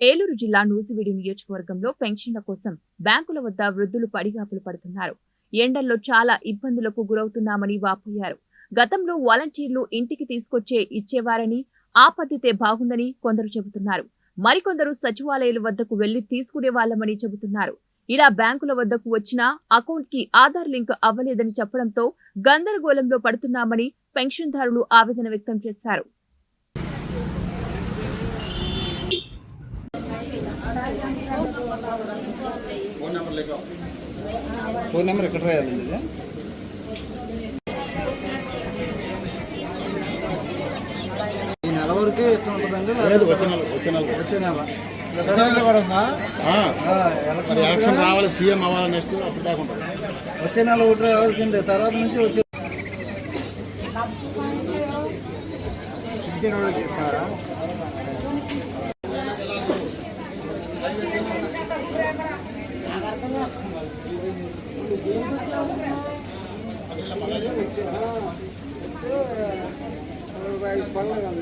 ఏలూరు జిల్లా నూజివీడి నియోజకవర్గంలో పెన్షన్ల కోసం బ్యాంకుల వద్ద వృద్ధులు పడిగాపులు పడుతున్నారు. ఎండల్లో చాలా ఇబ్బందులకు గురవుతున్నామని వాపోయారు. గతంలో వాలంటీర్లు ఇంటికి తీసుకొచ్చే ఇచ్చేవారని ఆ పద్ధతే బాగుందని కొందరు చెబుతున్నారు. మరికొందరు సచివాలయాల వద్దకు వెళ్ళి తీసుకునే వాళ్ళమని చెబుతున్నారు. ఇలా బ్యాంకుల వద్దకు వచ్చినా అకౌంట్కి ఆధార్ లింక్ అవ్వలేదని చెప్పడంతో గందరగోళంలో పడుతున్నామని పెన్షన్దారులు ఆవేదన వ్యక్తం చేశారు. ఫోన్ నెంబర్ ఎక్కడ రాయాలండి ఇది ఈ నెల వరకు ఎట్లా ఉంటుందండి లేదు వచ్చే నెల వచ్చే నెల. వచ్చే నెల. ఎలక్షన్ రావాలి సీఎం అవ్వాలి నెక్స్ట్ అప్పుడు దాకా ఉంటుంది. వచ్చే నెల ఒకటి రావాల్సిందే తర్వాత నుంచి వచ్చే పింఛన్ కూడా பண்ணலாம்